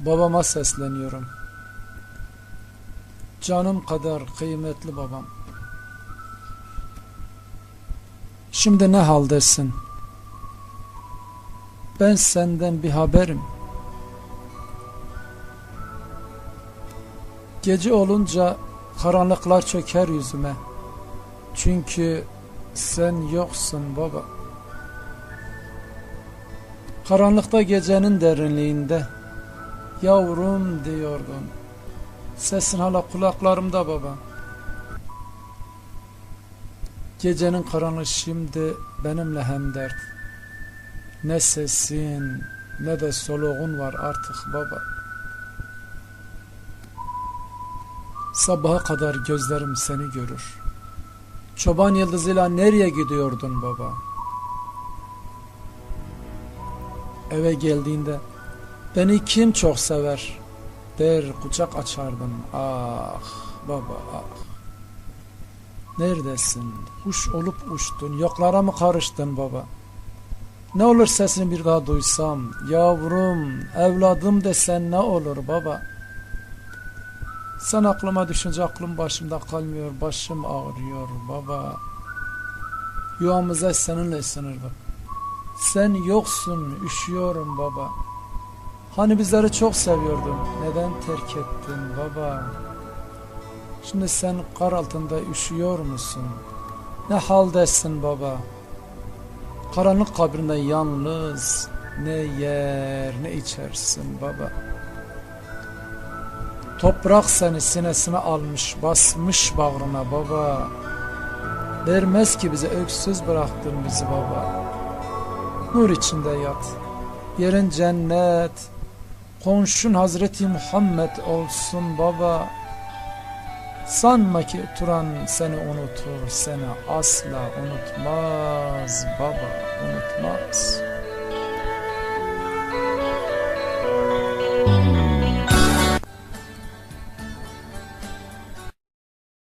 Babama sesleniyorum. Canım kadar kıymetli babam. Şimdi ne haldesin? Ben senden bir haberim. Gece olunca karanlıklar çöker yüzüme. Çünkü sen yoksun baba. Karanlıkta gecenin derinliğinde yavrum diyordun. Sesin hala kulaklarımda baba. Gecenin karanlığı şimdi benimle hemdert. Ne sesin ne de soluğun var artık baba. Sabaha kadar gözlerim seni görür. Çoban yıldızıyla nereye gidiyordun baba? Eve geldiğinde beni kim çok sever der kucak açardın. Ah baba ah. Neredesin? Kuş olup uçtun. Yoklara mı karıştın baba? Ne olur sesini bir daha duysam. Yavrum, evladım desen ne olur baba? Sen aklıma düşünce aklım başımda kalmıyor. Başım ağrıyor baba. Yuvamıza seninle sınırdık. Sen yoksun, üşüyorum baba. Hani bizleri çok seviyordun. Neden terk ettin baba? Şimdi sen kar altında üşüyor musun? Ne haldesin baba? Karanlık kabrinde yalnız ne yer ne içersin baba. Toprak seni sinesine almış basmış bağrına baba. Vermez ki bize öksüz bıraktın bizi baba. Nur içinde yat. Yerin cennet. Komşun Hazreti Muhammed olsun baba. Sanma ki Turan seni unutur, seni asla unutmaz baba, unutmaz.